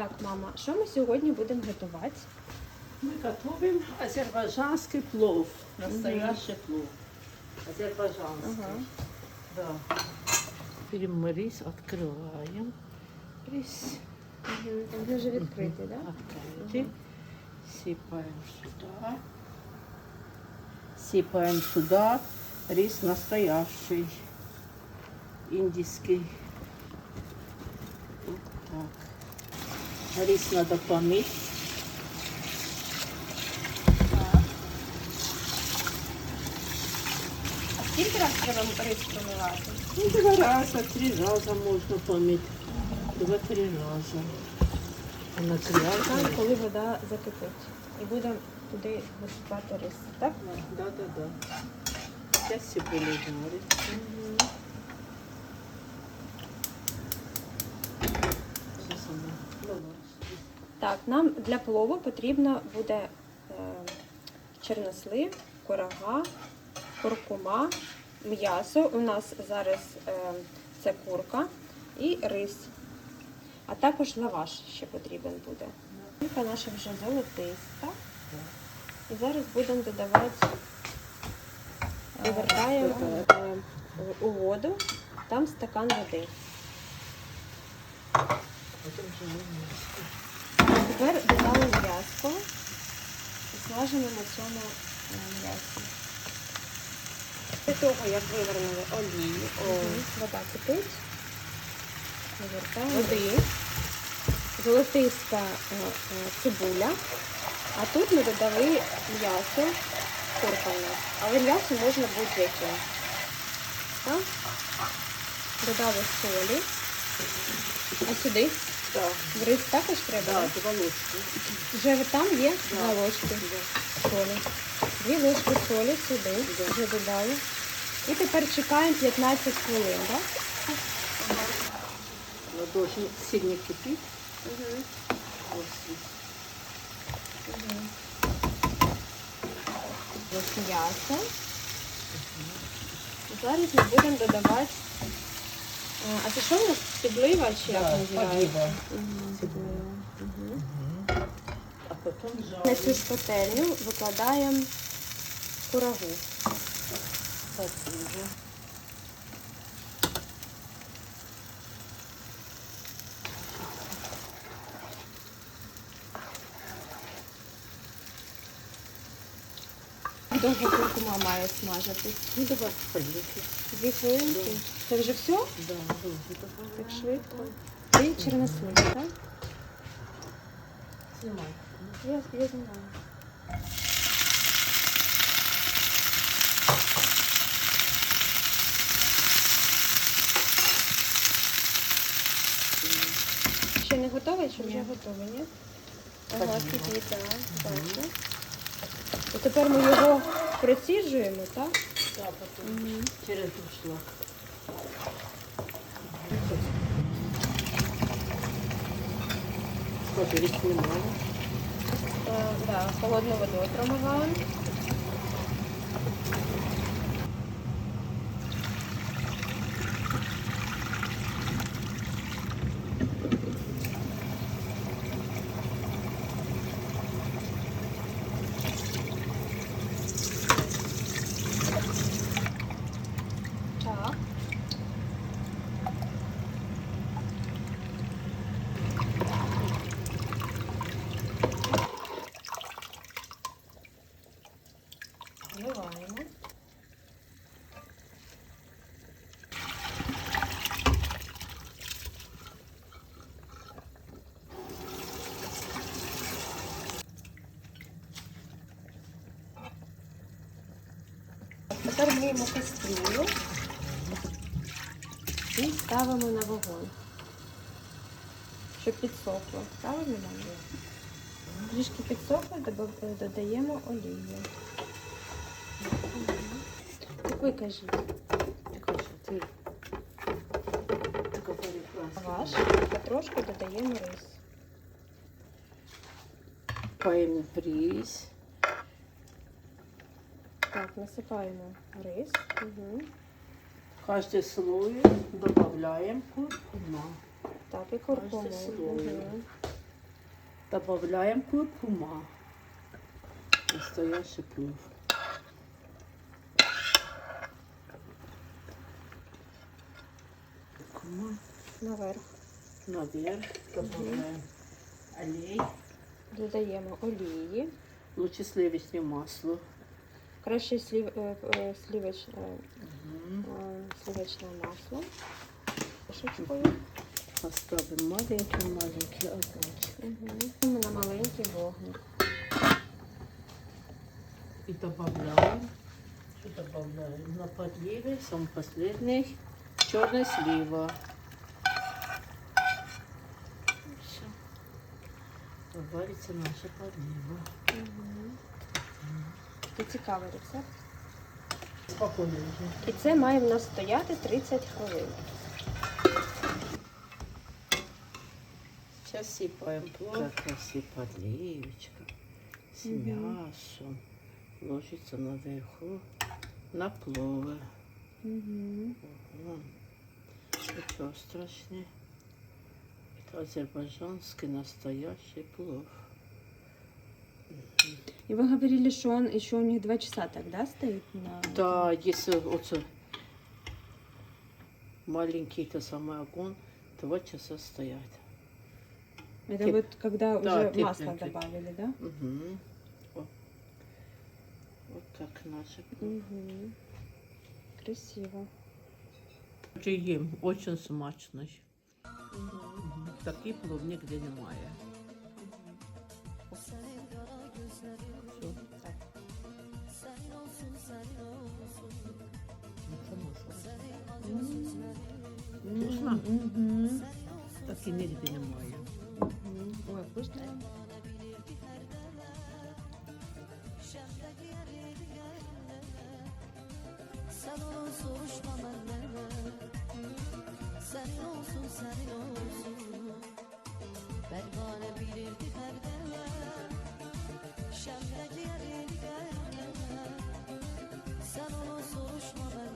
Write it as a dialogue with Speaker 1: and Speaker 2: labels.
Speaker 1: Так, мама, що ми сьогодні будемо готувати?
Speaker 2: Мы готовим азербайджанский плов. Настоящий плов. Азербайджанский.
Speaker 1: Ага.
Speaker 2: Да. Берем мы рис, открываем. Рис
Speaker 1: Угу. Він вже відкритий, так?
Speaker 2: открытый. Сыпаем сюда. Сыпаем сюда рис настоящий. Индийский. Вот так. Рис надо помыть.
Speaker 1: А скільки раз треба рис промивати?
Speaker 2: Ну, два раза, три раза можно помыть. Два-три раза. А на
Speaker 1: Чекаємо,
Speaker 2: грязно.
Speaker 1: коли вода закипить. І будемо туди висипати рис. Так?
Speaker 2: Да, да, да. Сейчас цибулю жарить. Сейчас она. Давай.
Speaker 1: Так, нам для плову потрібно буде е, чорнослив, корога, куркума, м'ясо. У нас зараз е, це курка і рис. А також лаваш ще потрібен буде. Курка наша вже золотиста. І зараз будемо додавати, вивертаємо е, у воду, там стакан води. Тепер додали м'ясо. І смажимо на цьому е, м'ясі. Після того, як вивернули олію, вода кипить, вивертаємо води, золотиста е, е, цибуля, а тут ми додали м'ясо, нас, але м'ясо можна будь-яке. Додали солі, а сюди
Speaker 2: Да,
Speaker 1: в рис також треба.
Speaker 2: да,
Speaker 1: да?
Speaker 2: два ложки.
Speaker 1: Вже там є
Speaker 2: Да.
Speaker 1: два ложки солі. Дві ложки солі сюди вже додали. І тепер чекаємо 15 хвилин, так?
Speaker 2: Должен сильно. Вот здесь.
Speaker 1: Ось м'ясо. Зараз ми будемо додавати. А це що у нас підлива чи як називається? підлива.
Speaker 2: А потім
Speaker 1: На цю ж пательню викладаємо курагу.
Speaker 2: Потуже.
Speaker 1: Довго куркума має смажитись.
Speaker 2: Ну, давай полейте.
Speaker 1: Дві хвилинки. Це вже все?
Speaker 2: Да.
Speaker 1: Так швидко. І чорнослив, так?
Speaker 2: Снимай.
Speaker 1: Я, я знаю. Ще не готове, чи вже
Speaker 2: Ні.
Speaker 1: готове, ні? Ага, скільки, так, бачу. І тепер ми його присіжуємо, так?
Speaker 2: Так, потім угу. через дуршлаг. Сколько рік не мало.
Speaker 1: Е, холодну водою промиваємо. Так. Вливаємо. Тепер миємо кастрюлю і ставимо на вогонь, щоб підсохло. Правильно нам? Трішки підсохло, добав- додаємо олію. Так ви кажіть.
Speaker 2: Ты как же, ты... Ты как по-французски.
Speaker 1: Ваш, потрошку додаємо рис.
Speaker 2: Паем рис.
Speaker 1: Так, насипаємо рис. Угу.
Speaker 2: Каждый слой добавляем куркума.
Speaker 1: Так, і куркуму. Угу.
Speaker 2: Добавляем куркума. Настоящий плов. Куркума.
Speaker 1: Наверх.
Speaker 2: Наверх добавляем олей.
Speaker 1: Додаємо олії.
Speaker 2: Лучше сливочное масло.
Speaker 1: Краще слів, е, е, слівочне,
Speaker 2: Мгм.
Speaker 1: е, масло. Трошечкою.
Speaker 2: Поставим маленький-маленький огончик.
Speaker 1: Угу. На маленький вогник.
Speaker 2: И добавляем. Что добавляем? На подливе, сам последний, черная слива. Все. Варится наша подлива.
Speaker 1: Угу. Це цікавий рецепт.
Speaker 2: Спокойно уже.
Speaker 1: І це має в нас стояти 30 хвилин.
Speaker 2: Сейчас сыпаем плов. Как красивая подливочка с
Speaker 1: Мгм.
Speaker 2: мясом. Ложится наверху на пловы.
Speaker 1: Угу.
Speaker 2: Ага. Ничего страшного. Это азербайджанский настоящий плов.
Speaker 1: И вы говорили, что он еще у них два часа тогда стоит на...
Speaker 2: Да, если вот маленький то самый огонь, два часа стоять.
Speaker 1: Это
Speaker 2: Теп-
Speaker 1: вот когда
Speaker 2: Да,
Speaker 1: уже масло
Speaker 2: тепленький.
Speaker 1: добавили, да?
Speaker 2: Угу. Вот. вот так наше плов.
Speaker 1: Угу. Красиво.
Speaker 2: Їм очень смачний. Такий плов нігде немає. Вкусно?
Speaker 1: Угу.
Speaker 2: Таки нігде немає. Угу.
Speaker 1: Ой, вкусно.
Speaker 3: Sen ol soruşma benden Sen olsun sen olsun Pervane bilirdi perdeme Şemdeki yerini gelmeme Sen ol soruşma benden